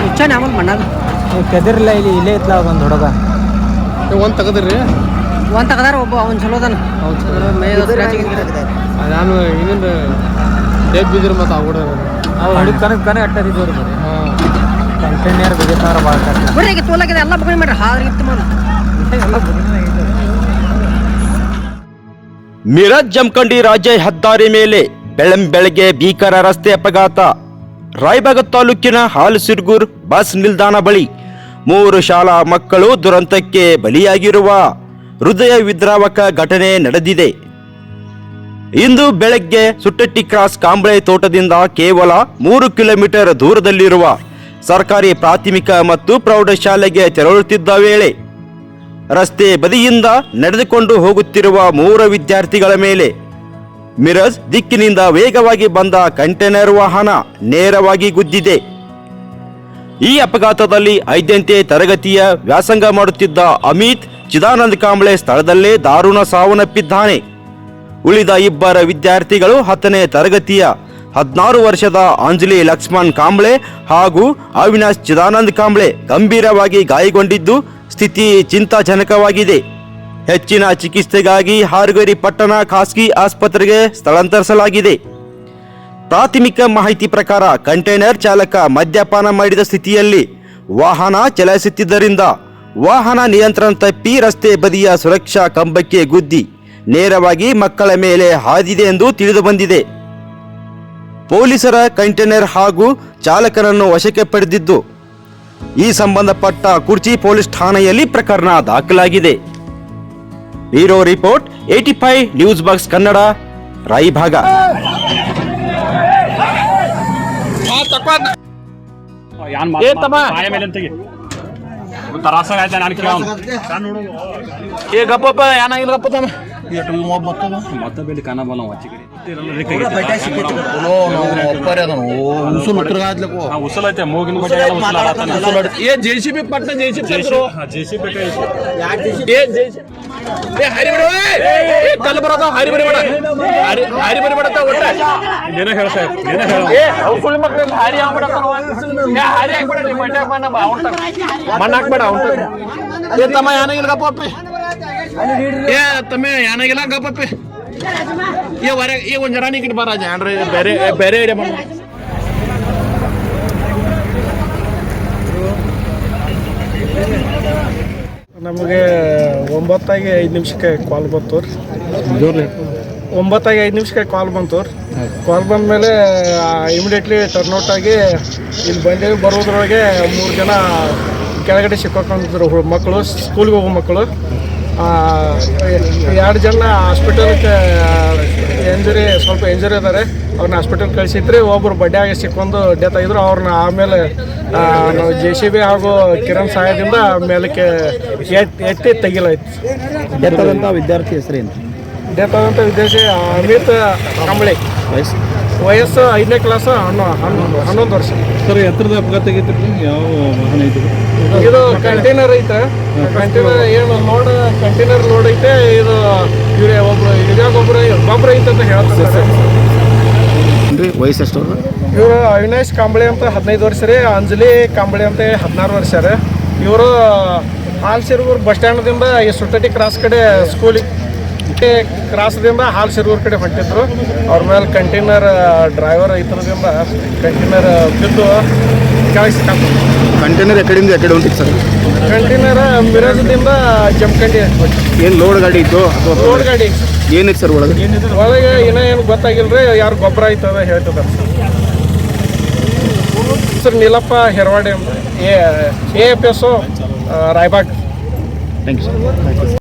ಹುಚ್ಚಾನೆ ಆಮೇಲೆ ಮಣ್ಣಾಗ ಕೆದರ್ಲ ಇಲ್ಲಿ ಇಲ್ಲೇ ಇತ್ಲ ಒಂದು ಹುಡುಗ ಒಂದು ತೆಗದ್ರಿ ಒಂದು ತಗದಾರ ಒಬ್ಬ ಅವ್ನು ಚಲೋ ಅದಾನ ಮೈ ನಾನು ಇನ್ನೊಂದು ಡೇಟ್ ಬಿದ್ರು ಮತ್ತು ಆ ಹುಡುಗ ಹುಡುಗ ಕನಕ್ ಕನಕ್ ಹಾಂ. ಕಂಟೈನರ್ ಬಿದ್ದಿರ್ತಾರ ಭಾಳ ಬರ್ರಿ ಈಗ ತೋಲಾಗಿದೆ ಎಲ್ಲ ಬಗ್ಗೆ ಮಾಡ್ರಿ ಇತ್ತು ಮಾಡ ಮಿರಜ್ ಜಮಖಂಡಿ ರಾಜ್ಯ ಹೆದ್ದಾರಿ ಮೇಲೆ ಬೆಳಂ ಬೆಳಗ್ಗೆ ಭೀಕರ ರಸ್ತೆ ಅಪಘಾತ. ರಾಯಬಾಗ ತಾಲೂಕಿನ ಹಾಲ್ಸಿರ್ಗೂರ್ ಬಸ್ ನಿಲ್ದಾಣ ಬಳಿ ಮೂರು ಶಾಲಾ ಮಕ್ಕಳು ದುರಂತಕ್ಕೆ ಬಲಿಯಾಗಿರುವ ಹೃದಯ ವಿದ್ರಾವಕ ಘಟನೆ ನಡೆದಿದೆ. ಇಂದು ಬೆಳಗ್ಗೆ ಸುಟ್ಟಟ್ಟಿ ಕ್ರಾಸ್ ಕಾಂಬಳೆ ತೋಟದಿಂದ ಕೇವಲ ಮೂರು ಕಿಲೋಮೀಟರ್ ದೂರದಲ್ಲಿರುವ ಸರ್ಕಾರಿ ಪ್ರಾಥಮಿಕ ಮತ್ತು ಪ್ರೌಢಶಾಲೆಗೆ ತೆರಳುತ್ತಿದ್ದ ವೇಳೆ ರಸ್ತೆ ಬದಿಯಿಂದ ನಡೆದುಕೊಂಡು ಹೋಗುತ್ತಿರುವ ಮೂರು ವಿದ್ಯಾರ್ಥಿಗಳ ಮೇಲೆ ಮಿರಜ್ ದಿಕ್ಕಿನಿಂದ ವೇಗವಾಗಿ ಬಂದ ಕಂಟೈನರ್ ವಾಹನ ನೇರವಾಗಿ ಗುದ್ದಿದೆ. ಈ ಅಪಘಾತದಲ್ಲಿ ಐದನೇ ತರಗತಿಯ ವ್ಯಾಸಂಗ ಮಾಡುತ್ತಿದ್ದ ಅಮಿತ್ ಚಿದಾನಂದ ಕಾಂಬ್ಳೆ ಸ್ಥಳದಲ್ಲೇ ದಾರುಣ ಸಾವನ್ನಪ್ಪಿದ್ದಾನೆ. ಉಳಿದ ಇಬ್ಬರ ವಿದ್ಯಾರ್ಥಿಗಳು ಹತ್ತನೇ ತರಗತಿಯ ಹದಿನಾರು ವರ್ಷದ ಅಂಜಲಿ ಲಕ್ಷ್ಮಣ್ ಕಾಂಬ್ಳೆ ಹಾಗೂ ಅವಿನಾಶ್ ಚಿದಾನಂದ್ ಕಾಂಬ್ಳೆ ಗಂಭೀರವಾಗಿ ಗಾಯಗೊಂಡಿದ್ದು ಸ್ಥಿತಿ ಚಿಂತಾಜನಕವಾಗಿದೆ. ಹೆಚ್ಚಿನ ಚಿಕಿತ್ಸೆಗಾಗಿ ಹಾರ್ಗೇರಿ ಪಟ್ಟಣ ಖಾಸಗಿ ಆಸ್ಪತ್ರೆಗೆ ಸ್ಥಳಾಂತರಿಸಲಾಗಿದೆ. ಪ್ರಾಥಮಿಕ ಮಾಹಿತಿ ಪ್ರಕಾರ ಕಂಟೈನರ್ ಚಾಲಕ ಮದ್ಯಪಾನ ಮಾಡಿದ ಸ್ಥಿತಿಯಲ್ಲಿ ವಾಹನ ಚಲಾಯಿಸುತ್ತಿದ್ದರಿಂದ ವಾಹನ ನಿಯಂತ್ರಣ ತಪ್ಪಿ ರಸ್ತೆ ಬದಿಯ ಸುರಕ್ಷಾ ಕಂಬಕ್ಕೆ ಗುದ್ದಿ ನೇರವಾಗಿ ಮಕ್ಕಳ ಮೇಲೆ ಹಾದಿದೆ ಎಂದು ತಿಳಿದುಬಂದಿದೆ. ಪೊಲೀಸರ ಕಂಟೈನರ್ ಹಾಗೂ ಚಾಲಕನನ್ನು ವಶಕ್ಕೆ ಪಡೆದಿದ್ದು ಈ ಸಂಬಂಧಪಟ್ಟ ಕುರ್ಚಿ ಪೊಲೀಸ್ ಠಾಣೆಯಲ್ಲಿ ಪ್ರಕರಣ ದಾಖಲಾಗಿದೆ. Bureau report eighty five news box Kannada Raybag. ಏನ್ ತಮ್ಮ. ಬಾಯ ಮೇಲೆ ತೆಗಿ. ತರಾಸಾಗ ಆಯ್ತಾ ನಾನು ಕೇಳ ಏ ಗಪ್ಪಪ್ಪ ಏನಾಗಿಲ್ಲ ಗಪ್ಪ ತಾನೆ? ಮತ್ತೆ ಬೇಲಿ ಕಾಣ ಬಲ್ಲ ಹಚ್ಚಿ ಕಡೆ ಉಸಲ್ ಐತೆ ಮೂಗಿನ. ಏ ಜೆ ಸಿ ಬಿ ಪಟ್ಟ ಜೆ ಸಿ ಬಿ. ಏ ಜೆ ಸಿ ಏ ಹರಿ ಬಿಡು ಕಲ್ಲು ಬರೋದ ಹಾರಿ ಬರಿ ಬೇಡ ಹರಿ ಹರಿ ಬರಿ ಬೇಡ ಒಟ್ಟೆ. ಏನ ಹೇಳ ಸರ್ ಏನ ಹೇಳ. ಏ ಅವ್ ಸುಳ್ಳು ಮಕ್ಳು ಹರಿ ಆಗ್ಬಿಡತ್ತಾನ ಏ ಹರಿ ಆಗ್ಬಿಡ ನಿಮ್ಮ ಮಣ್ಣ ಅವ್ನ್ ಹಾಕ್ಬೇಡ ಅವ್ನ್. ಏ ತಮ್ಮ ಏನಾಗಿಲ್ಲ ಗಪ್ಪಪ್ಪಿ ಏ ತಮ್ಮ ಏನಾಗಿಲ್ಲ ಗಪ್ಪಪ್ಪಿ ಏ ಹೊರ ಏ ಒಂದ್ ಜನ ನೀಕಿಟ್ ಬರ ಜಾನ್ರಿ ಬೇರೆ ಬೇರೆ ಐಡಿಯಾ ಮಾಡ ನಮಗೆ ಒಂಬತ್ತಾಗಿ ಐದು ನಿಮಿಷಕ್ಕೆ ಕಾಲ್ ಬಂತು ಒಂಬತ್ತಾಗಿ ಐದು ನಿಮಿಷಕ್ಕೆ ಕಾಲ್ ಬಂತು ಕಾಲ್ ಬಂದ ಮೇಲೆ ಇಮಿಡಿಯೇಟ್ಲಿ ಟರ್ನ್ಔಟ್ ಆಗಿ ಇಲ್ಲಿ ಬಂದೇವಿ ಬರೋದ್ರೊಳಗೆ ಮೂರು ಜನ ಕೆಳಗಡೆ ಸಿಕ್ಕಾಕೊಂಡಿದ್ರು ಮಕ್ಕಳು ಸ್ಕೂಲ್ಗೆ ಹೋಗೋ ಮಕ್ಕಳು ಎರಡು ಜನ ಹಾಸ್ಪಿಟಲ್ಗೆ ಎಂಜುರಿ ಸ್ವಲ್ಪ ಎಂಜುರಿ ಇದ್ದಾರೆ ಅವ್ರನ್ನ ಹಾಸ್ಪಿಟಲ್ ಕಳಿಸಿದ್ರಿ ಒಬ್ಬರು ಬಡ್ಡೆಯಾಗಿ ಸಿಕ್ಕೊಂಡು ಡೆತ್ ಆಗಿದ್ರು. ಅವ್ರನ್ನ ಆಮೇಲೆ ನಾವು ಜೆ ಸಿ ಬಿ ಹಾಗೂ ಕಿರಣ್ ಸಹಾಯದಿಂದ ಮೇಲಕ್ಕೆ ಎತ್- ಎತ್ತಿ ತೆಗಿಲಾಯ್ತು. ಡೆತ್ತದಂತ ವಿದ್ಯಾರ್ಥಿ ಹೆಸರೇನು? ಡೆತ್ ಆದಂಥ ವಿದ್ಯಾರ್ಥಿ ಅಮಿತ್ ಕಂಬಳಿ. ವಯಸ್ಸು? ಐದನೇ ಕ್ಲಾಸ್ ಹಣ್ಣು ಹನ್ನೊಂದು ಹನ್ನೊಂದು ವರ್ಷ. ಸರ್ ಎತ್ತರದ ಅಪಘಾತ ಆಗೈತಿ ಯಾವ ವಾಹನ ಐತೆ ಇದು ಕಂಟೈನರ್ ಐತೆ. ಕಂಟೈನರ್ ಏನು ಲೋಡ್ ಕಂಟೈನರ್ ಲೋಡ್ ಐತೆ. ಇದು ಯೂರಿಯಾ ಒಬ್ಬರು ಯೂರಿಯಾ ಗೊಬ್ಬರ ಗೊಬ್ಬರ ಐತೆ ಅಂತ ಹೇಳ್ತಾರೆ ವಯಸ್ಸು ಎಷ್ಟು ಇವರು ಅವಿನಾಶ್ ಕಾಂಬಳೆ ಅಂತ ಹದಿನೈದು ವರ್ಷ ರೀ ಅಂಜಲಿ ಕಾಂಬಳೆ ಅಂತ ಹದಿನಾರು ವರ್ಷ ರೀ. ಇವರು ಹಾಲ್ ಸಿರ್ಗೂರು ಬಸ್ ಸ್ಟ್ಯಾಂಡ್ದಿಂದ ಈ ಸುಟ್ಟಟಿ ಕ್ರಾಸ್ ಕಡೆ ಸ್ಕೂಲಿಗೆ ಕ್ರಾಸ್ದಿಂದ ಹಾಲ್ ಶಿರೂರ್ ಕಡೆ ಹೊಂಟಿದ್ರು. ಅವ್ರ ಮೇಲೆ ಕಂಟೈನರ್ ಡ್ರೈವರ್ ಇತರದಿಂದ ಕಂಟೈನರ್ ಬಿದ್ದು ಕೆಳಗೆ ಕಂಟೈನರ್ ಎಕಡೆಯಿಂದ ಎಕಡೆ ಹೊಂಟಿತ್ತು ಸರ್? ಕಂಟೈನರ್ ಮಿರಾಜದಿಂದ ಜಮಖಂಡಿ ಏನು ಲೋಡ್ ಗಾಡಿ ಇತ್ತು ಅಥವಾ ರೋಡ್ ಗಾಡಿ ಏನಿತ್ತು ಸರ್ ಒಳಗೆ? ಒಳಗೆ ಏನೋ ಏನು ಗೊತ್ತಾಗಿಲ್ಲ ರೀ ಯಾರು ಗೊಬ್ಬರ ಆಯ್ತದ ಹೇಳ್ತದ sir. Neelappa Heravadi A A F S sir thank you sir